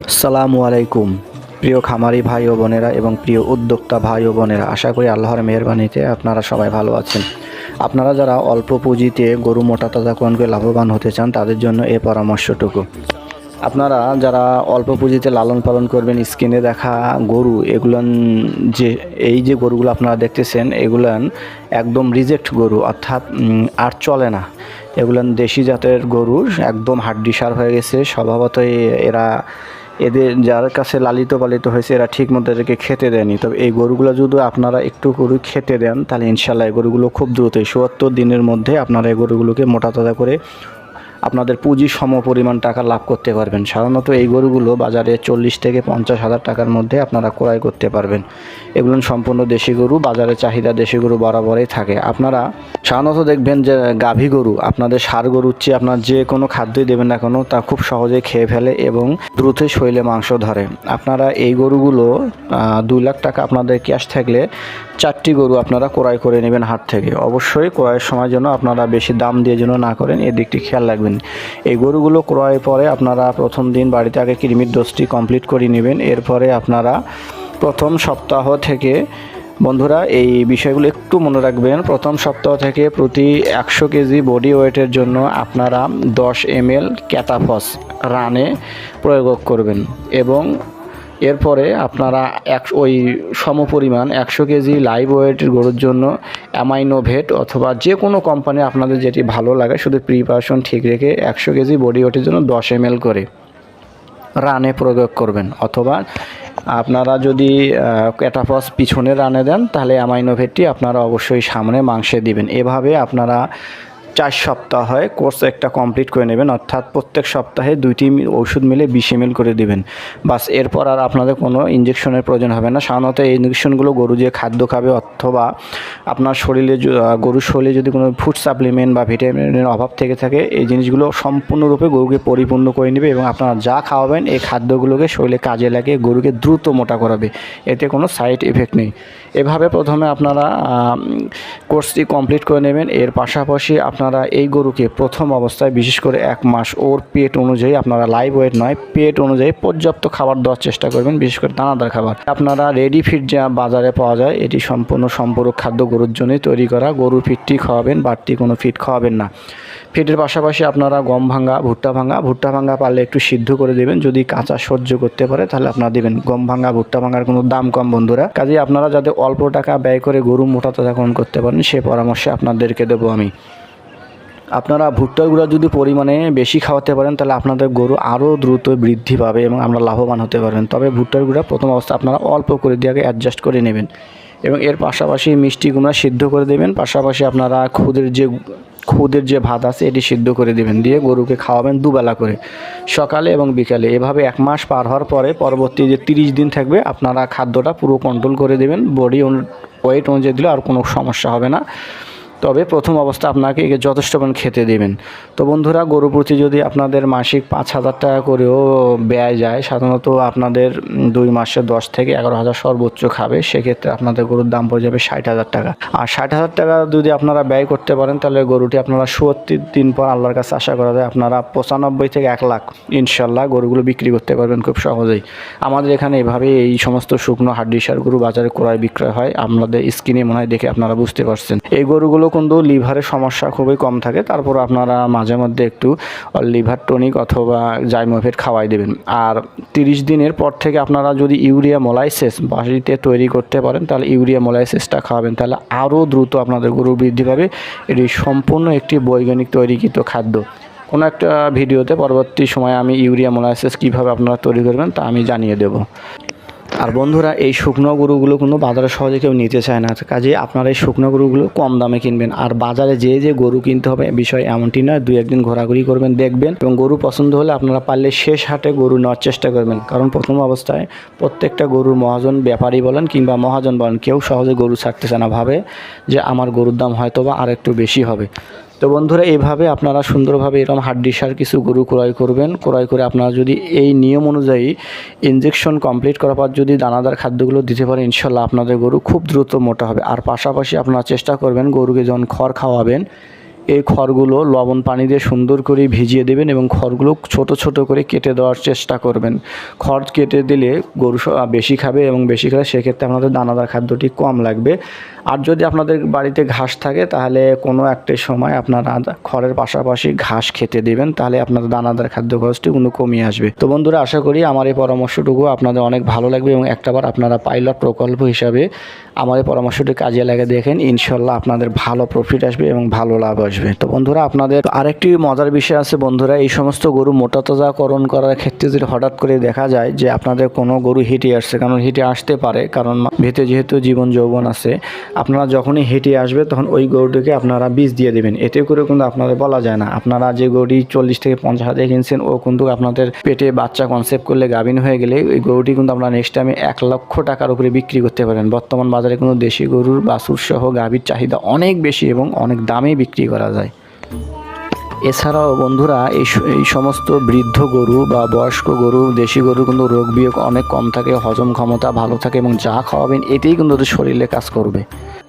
আসসালামু আলাইকুম। প্রিয় খামারি ভাই ও বোনেরা এবং প্রিয় উদ্যোক্তা ভাই ও বোনেরা, আশা করি আল্লাহর মেহরবানিতে আপনারা সবাই ভালো আছেন। আপনারা যারা অল্প পুঁজিতে গরু মোটা তাজাকরণ করে লাভবান হতে চান, তাদের জন্য এ পরামর্শটুকু। আপনারা যারা অল্প পুঁজিতে লালন পালন করবেন স্ক্রিনে দেখা গরু, এগুলান যে, এই যে গরুগুলো আপনারা দেখতেছেন, এগুলান একদম রিজেক্ট গরু, অর্থাৎ আর চলে না। এগুলান দেশি জাতের গরু, একদম হাড্ডি সার হয়ে গেছে। স্বভাবতই এরা এদের যার কাছে লালিত পালিত হয়েছে, এরা ঠিক মতো এদেরকে খেতে দেয়নি। তবে এই গরুগুলো যদি আপনারা একটু গরু খেতে দেন, তাহলে ইনশাল্লাহ এই গরুগুলো খুব দ্রুতই চুয়াত্তর দিনের মধ্যে আপনারা এই গরুগুলোকে মোটা তাজা করে আপনাদের পুঁজি সম পরিমাণ টাকা লাভ করতে পারবেন। সাধারণত এই গরুগুলো বাজারে চল্লিশ থেকে পঞ্চাশ হাজার টাকার মধ্যে আপনারা ক্রয় করতে পারবেন। এগুলো সম্পূর্ণ দেশি গরু, বাজারে চাহিদা দেশি গরু বরাবরই থাকে। আপনারা সাধারণত দেখবেন যে গাভী গরু, আপনাদের সার গরুর চেয়ে আপনার যে কোনো খাদ্যই দেবেন না কেন, তা খুব সহজেই খেয়ে ফেলে এবং দ্রুত শৈলে মাংস ধরে। আপনারা এই গরুগুলো দুই লাখ টাকা আপনাদের ক্যাশ থাকলে চারটি গরু আপনারা ক্রয় করে নেবেন হাট থেকে। অবশ্যই ক্রয়ের সময় জন্য আপনারা বেশি দাম দিয়ে যেন না করেন, এদিকটি খেয়াল রাখবেন। এই গরুগুলো ক্রয়ের পরে আপনারা প্রথম দিন বাড়িতে আগে কৃমির ডোজটি কমপ্লিট করে নেবেন। এরপরে আপনারা প্রথম সপ্তাহ থেকে বন্ধুরা এই বিষয়গুলো একটু মনে রাখবেন। প্রথম সপ্তাহ থেকে প্রতি একশো কেজি বডি ওয়েটের জন্য আপনারা দশ এম এল ক্যাটাফস রানে প্রয়োগ করবেন এবং এরপরে আপনারা এক ওই সমপরিমাণ একশো কেজি লাইভ ওয়েটের গরুর জন্য অ্যামাইনোভেট অথবা যে কোনো কোম্পানি আপনাদের যেটি ভালো লাগে, শুধু প্রিপারেশন ঠিক রেখে একশো কেজি বডি ওয়েটের জন্য দশ এম করে রানে প্রয়োগ করবেন। অথবা আপনারা যদি ক্যাটাফস পিছনে রানে দেন, তাহলে অ্যামাইনোভেটটি আপনারা অবশ্যই সামনে মাংসে দিবেন। এভাবে আপনারা চার সপ্তাহ হয়, কোর্স একটা কমপ্লিট করে নেবেন, অর্থাৎ প্রত্যেক সপ্তাহে দুইটি ওষুধ মিলে বিশ এম করে দিবেন। বাস, এরপর আর আপনাদের কোনো ইঞ্জেকশনের প্রয়োজন হবে না। সাধারণত এই ইঞ্জেকশনগুলো গরু যে খাদ্য খাবে অথবা আপনার শরীরে গরুর শরীরে যদি কোনো ফুড সাপ্লিমেন্ট বা ভিটামিনের অভাব থেকে থাকে, এই জিনিসগুলো সম্পূর্ণরূপে গরুকে পরিপূর্ণ করে নেবে এবং আপনারা যা খাওয়াবেন, এই খাদ্যগুলোকে শরীরে কাজে লাগিয়ে গরুকে দ্রুত মোটা করাবে। এতে কোনো সাইড এফেক্ট নেই। এভাবে প্রথমে আপনারা কোর্সটি কমপ্লিট করে নেবেন। এর পাশাপাশি আপনারা এই গরুকে প্রথম অবস্থায়, বিশেষ করে এক মাস ওর পেট অনুযায়ী, আপনারা লাইভ ওয়েট নয়, পেট অনুযায়ী পর্যাপ্ত খাবার দেওয়ার চেষ্টা করবেন, বিশেষ করে দানাদার খাবার। আপনারা রেডি ফিড যা বাজারে পাওয়া যায়, এটি সম্পূর্ণ সম্পূরক খাদ্য গরুর জন্যই তৈরি করা। গরুর ফিডটি খাওয়াবেন, বাড়তি কোনো ফিড খাওয়াবেন না। ফিডের পাশাপাশি আপনারা গম ভাঙা, ভুট্টা ভাঙা ভুট্টা ভাঙা পারলে একটু সিদ্ধ করে দেবেন। যদি কাঁচা সহ্য করতে পারে, তাহলে আপনারা দেবেন। গম ভাঙা, ভুট্টা ভাঙার কোনো দাম কম, বন্ধুরা। কাজে আপনারা যাতে অল্প টাকা ব্যয় করে গরু মোটা তাজাকরণ করতে পারেন, সে পরামর্শ আপনাদেরকে দেবো আমি। আপনারা ভুট্টার গুঁড়া যদি পরিমাণে বেশি খাওয়াতে পারেন, তাহলে আপনাদের গরু আরও দ্রুত বৃদ্ধি পাবে এবং আমরা লাভবান হতে পারবেন। তবে ভুট্টার গুঁড়া প্রথম অবস্থা আপনারা অল্প করে দিয়ে আগে অ্যাডজাস্ট করে নেবেন এবং এর পাশাপাশি মিষ্টি কুমড়া সিদ্ধ করে দেবেন। পাশাপাশি আপনারা খুদের যে খুদের যে ভাত আছে, এটি সিদ্ধ করে দেবেন। দিয়ে গরুকে খাওয়াবেন দুবেলা করে, সকালে এবং বিকালে। এভাবে এক মাস পার হওয়ার পরে পরবর্তী যে তিরিশ দিন থাকবে, আপনারা খাদ্যটা পুরো কন্ট্রোল করে দেবেন। বডি ওয়েট অনুযায়ী দিলে আর কোনো সমস্যা হবে না। তবে প্রথম অবস্থা আপনাকে একে যথেষ্ট খেতে দেবেন। তো বন্ধুরা গরু প্রতি যদি আপনাদের মাসিক পাঁচ হাজার টাকা করেও ব্যয় যায়, সাধারণত আপনাদের দুই মাসে দশ থেকে এগারো হাজার সর্বোচ্চ খাবে, সেক্ষেত্রে আপনাদের গরুর দাম পড়ে যাবে ষাট হাজার টাকা। আর ষাট হাজার টাকা যদি আপনারা ব্যয় করতে পারেন, তাহলে গরুটি আপনারা সত্তর দিন পর আল্লাহর কাছে আশা করা যায় আপনারা পঁচানব্বই থেকে এক লাখ ইনশাল্লাহ গরুগুলো বিক্রি করতে পারবেন খুব সহজেই। আমাদের এখানে এভাবে এই সমস্ত শুকনো হাড্ডি সার গরু বাজারে ক্রয় বিক্রয় হয়। আপনাদের স্কিনে মনে হয় দেখে আপনারা বুঝতে পারছেন। এই গরুগুলো কিন্তু লিভারের সমস্যা খুবই কম থাকে। তারপর আপনারা মাঝে মধ্যে একটু লিভার টনিক অথবা জাইমোফেট খাওয়াই দেবেন। আর তিরিশ দিনের পর থেকে আপনারা যদি ইউরিয়া মোলাইসিস বাড়িতে তৈরি করতে পারেন, তাহলে ইউরিয়া মোলাইসিসটা খাওয়াবেন। তাহলে আরও দ্রুত আপনাদের গরু বৃদ্ধি পাবে। এটি সম্পূর্ণ একটি বৈজ্ঞানিক তৈরিকৃত খাদ্য। কোনো একটা ভিডিওতে পরবর্তী সময়ে আমি ইউরিয়া মোলাইসিস কীভাবে আপনারা তৈরি করবেন তা আমি জানিয়ে দেবো। আর বন্ধুরা, এই শুকনো গরুগুলো কোনো বাজারে সহজে কেউ নিতে চায় না। কাজে আপনারা এই শুকনো গরুগুলো কম দামে কিনবেন। আর বাজারে যে যে গরু কিনতে হবে বিষয় এমনটি নয়, দুই একদিন ঘোরাঘুরি করবেন, দেখবেন এবং গরু পছন্দ হলে আপনারা পারলে শেষ হাটে গরু নেওয়ার চেষ্টা করবেন। কারণ প্রথম অবস্থায় প্রত্যেকটা গরুর মহাজন ব্যাপারী বলেন কিংবা মহাজন বলেন, কেউ সহজে গরু ছাড়তেছে না। ভাবে যে আমার গরুর দাম হয়তো বা আর একটু বেশি হবে। তো বন্ধুরা এইভাবে আপনারা সুন্দরভাবে এরকম হার্ড ডিসার কিছু গরু ক্রয় করবেন। ক্রয় করে আপনারা যদি এই নিয়ম অনুযায়ী ইঞ্জেকশন কমপ্লিট করার পর যদি দানাদার খাদ্যগুলো দিতে পারেন, ইনশাল্লাহ আপনাদের গরু খুব দ্রুত মোটা হবে। আর পাশাপাশি আপনারা চেষ্টা করবেন গরুকে যখন খড় খাওয়াবেন এই খড়গুলো লবণ পানি দিয়ে সুন্দর করে ভিজিয়ে দেবেন এবং খড়গুলো ছোট ছোট করে কেটে দেওয়ার চেষ্টা করবেন। খড় কেটে দিলে গরু বেশি খাবে এবং বেশি খেলে সেক্ষেত্রে আপনাদের দানাদার খাদ্যটি কম লাগবে। আর যদি আপনাদের বাড়িতে ঘাস থাকে, তাহলে কোনো একটা সময় আপনারা খড়ের পাশাপাশি ঘাস খেতে দেবেন, তাহলে আপনাদের দানাদার খাদ্য খরচটি কোনো কমিয়ে আসবে। তো বন্ধুরা, আশা করি আমার এই পরামর্শটুকু আপনাদের অনেক ভালো লাগবে এবং একটাবার আপনারা পাইলট প্রকল্প হিসাবে আমার এই পরামর্শটি কাজে লাগে দেখেন। ইনশাল্লাহ আপনাদের ভালো প্রফিট আসবে এবং ভালো লাভ আসবে। তো বন্ধুরা, আপনাদের আরেকটি মজার বিষয় আছে বন্ধুরা, এই সমস্ত গরু মোটা তাজাকরণ করার ক্ষেত্রে যদি হঠাৎ করে দেখা যায় যে আপনাদের কোনো গরু হিটে আসছে, কারণ হিটে আসতে পারে, কারণ ভেতরে যেহেতু জীবন যৌবন আছে, আপনারা যখনই হেঁটে আসবে তখন ওই গরুটিকে আপনারা বীজ দিয়ে দেবেন। এতে করে কিন্তু আপনাদের বলা যায় না। আপনারা যে গরুটি চল্লিশ থেকে পঞ্চাশ হাজার কিনছেন, ও কিন্তু আপনাদের পেটে বাচ্চা কনসেপ্ট করলে গাভিন হয়ে গেলে ওই গরুটি কিন্তু আপনারা নেক্সট টাইমে এক লক্ষ টাকার উপরে বিক্রি করতে পারেন। বর্তমান বাজারে কিন্তু দেশি গরুর বাছুর সহ গাভীর চাহিদা অনেক বেশি এবং অনেক দামে বিক্রি করা যায়। এছাড়াও বন্ধুরা, এই সমস্ত বৃদ্ধ গরু বা বয়স্ক গরু, দেশি গরু কিন্তু রোগ বিয়োগ অনেক কম থাকে, হজম ক্ষমতা ভালো থাকে এবং যা খাওয়াবেন এতেই কিন্তু শরীরে কাজ করবে।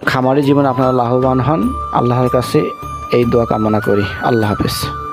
খামারি জীবন আপনারা লাভবান হন। আল্লাহর কাছে এই দোয়া কামনা করি। আল্লাহ হাফেজ।